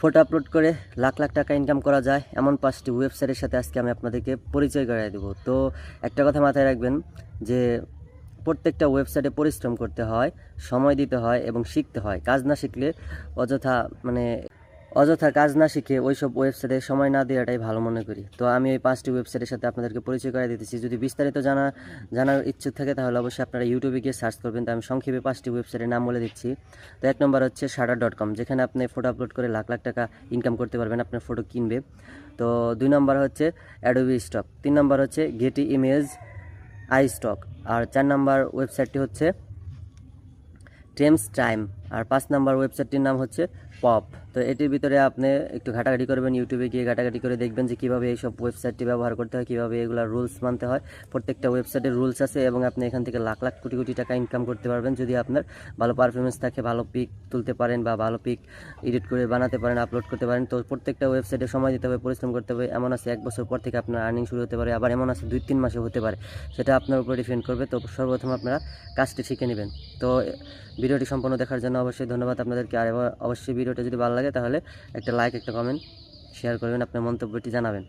Photo upload করে লাখ লাখ টাকা income করা যায়, এমন পাঁচটি ওয়েবসাইটের সাথে আজকে আমি আপনাদেরকে পরিচয় করাই দেবো। তো একটা কথা মাথায় রাখবেন যে প্রত্যেকটা ওয়েবসাইটে পরিশ্রম করতে হয়, সময় দিতে হয় এবং শিখতে হয়। কাজ না শিখলে অযথা মানে অযথা কাজ না শিখে ওইসব ওয়েবসাইটে সময় না দেওয়াটাই ভালো মনে করি। তো আমি এই পাঁচটি ওয়েবসাইটের সাথে আপনাদেরকে পরিচয় করে দিতেছি। যদি বিস্তারিত জানা, জানার ইচ্ছুক থাকে তাহলে অবশ্যই আপনারা ইউটিউবে গিয়ে সার্চ করবেন। তো আমি সংক্ষেপে পাঁচটি ওয়েবসাইটের নাম বলে দিচ্ছি। তো এক নম্বর হচ্ছে শাটার ডট কম, যেখানে আপনি ফটো আপলোড করে লাখ লাখ টাকা ইনকাম করতে পারবেন আপনার ফটো কিনবে। তো দুই নম্বর হচ্ছে অ্যাডোবি স্টক তিন নম্বর হচ্ছে গেটি ইমেজ আই স্টক আর চার নম্বর ওয়েবসাইটটি হচ্ছে টেমস টাইম আর পাঁচ নাম্বার ওয়েবসাইটটির নাম হচ্ছে পপ। তো এটির ভিতরে আপনি একটু ঘাটাঘাটি করবেন ইউটিউবে গিয়ে ঘাটাঘাটি করে দেখবেন যে কীভাবে এইসব ওয়েবসাইটটি ব্যবহার করতে হয়, কীভাবে এগুলোর রুলস মানতে হয়। প্রত্যেকটা ওয়েবসাইটের রুলস আছে এবং আপনি এখান থেকে লাখ লাখ কোটি কোটি টাকা ইনকাম করতে পারবেন যদি আপনার ভালো পারফরমেন্স থাকে, ভালো পিক তুলতে পারেন বা ভালো পিক এডিট করে বানাতে পারেন আপলোড করতে পারেন। তো প্রত্যেকটা ওয়েবসাইটে সময় দিতে হবে, পরিশ্রম করতে হবে। এমন আছে, এক বছর পর থেকে আপনার আর্নিং শুরু হতে পারে, আবার এমন আছে দুই তিন মাসে হতে পারে। সেটা আপনার উপরে ডিপেন্ড করবে। তো সর্বপ্রথম আপনারা কাজটি শিখে নেবেন। তো ভিডিওটি সম্পূর্ণ দেখার জন্য অবশ্যই ধন্যবাদ আপনাদেরকে। আর অবশ্যই ভিডিওটা যদি ভালো লাগে তাহলে একটা লাইক একটা কমেন্ট শেয়ার করবেন, আপনার মন্তব্যটি জানাবেন।